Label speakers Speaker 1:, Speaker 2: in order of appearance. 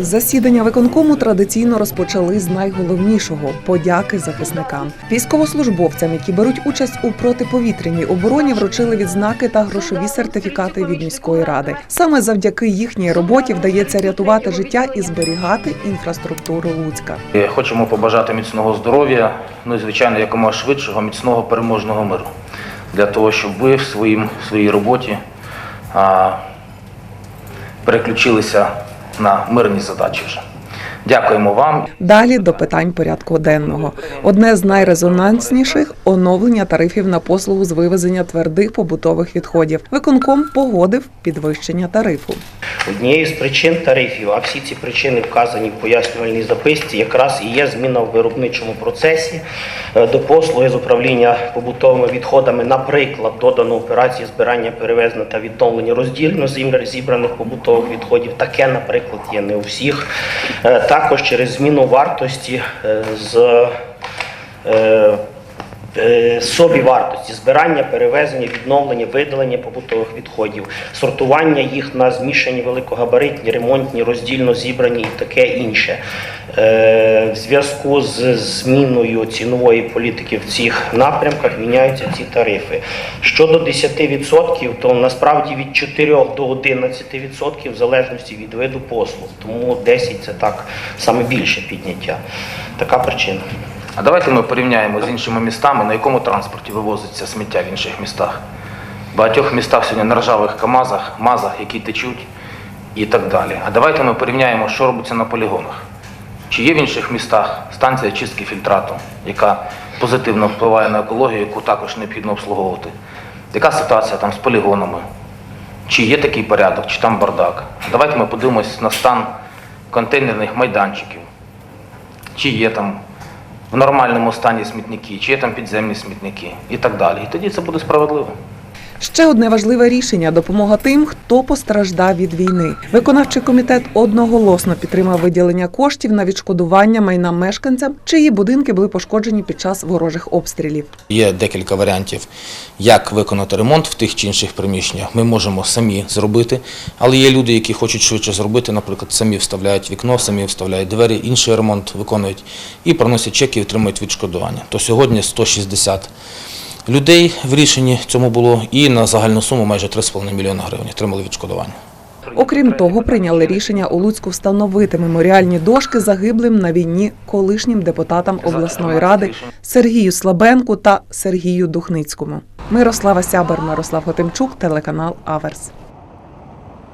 Speaker 1: Засідання виконкому традиційно розпочали з найголовнішого подяки захисникам. Військовослужбовцям, які беруть участь у протиповітряній обороні, вручили відзнаки та грошові сертифікати від міської ради. Саме завдяки їхній роботі вдається рятувати життя і зберігати інфраструктуру Луцька.
Speaker 2: Хочемо побажати міцного здоров'я, ну і звичайно якомога швидшого, міцного переможного миру. Для того, щоб ви в своїм, своїй роботі переключилися на мирні задачі вже. Дякуємо вам.
Speaker 1: Далі до питань порядку денного. Одне з найрезонансніших оновлення тарифів на послугу з вивезення твердих побутових відходів. Виконком погодив підвищення тарифу.
Speaker 3: Однією з причин тарифів, а всі ці причини вказані в пояснювальній записці, якраз і є зміна в виробничому процесі Е, до послуги з управління побутовими відходами, наприклад, додано операції збирання, перевезення та відновлення роздільно зібр- зібраних побутових відходів. Таке, наприклад, є не у всіх. Е, Також через зміну вартості е, з е, е, собівартості збирання, перевезення, відновлення, видалення побутових відходів, сортування їх на змішані великогабаритні, ремонтні, роздільно зібрані і таке інше. Е, В зв'язку з зміною цінової політики в цих напрямках міняються ці тарифи. Щодо 10%, то насправді від 4 до 11% в залежності від виду послуг. Тому 10 це так саме більше підняття. Така причина.
Speaker 2: А давайте ми порівняємо з іншими містами, на якому транспорті вивозиться сміття в інших містах. В багатьох містах сьогодні на ржавих КАМАЗах, МАЗах, які течуть і так далі. А давайте ми порівняємо, що робиться на полігонах. Чи є в інших містах станція чистки фільтрату, яка позитивно впливає на екологію, яку також необхідно обслуговувати? Яка ситуація там з полігонами? Чи є такий порядок, чи там бардак? Давайте ми подивимось на стан контейнерних майданчиків чи є там в нормальному стані смітники, чи є там підземні смітники і так далі. І тоді це буде справедливо.
Speaker 1: Ще одне важливе рішення допомога тим, хто постраждав від війни. Виконавчий комітет одноголосно підтримав виділення коштів на відшкодування майна мешканцям, чиї будинки були пошкоджені під час ворожих обстрілів.
Speaker 4: Є декілька варіантів, як виконати ремонт в тих чи інших приміщеннях. Ми можемо самі зробити, але є люди, які хочуть швидше зробити, наприклад, самі вставляють вікно, самі вставляють двері, інший ремонт виконують і приносять чеки і отримують відшкодування. То сьогодні 160 людей в рішенні цьому було, і на загальну суму майже 3,5 мільйона гривень отримали відшкодування.
Speaker 1: Окрім того, прийняли рішення у Луцьку встановити меморіальні дошки загиблим на війні колишнім депутатам обласної ради Сергію Слабенку та Сергію Духницькому. Мирослава Сябер, Мирослав Готимчук, телеканал Аверс.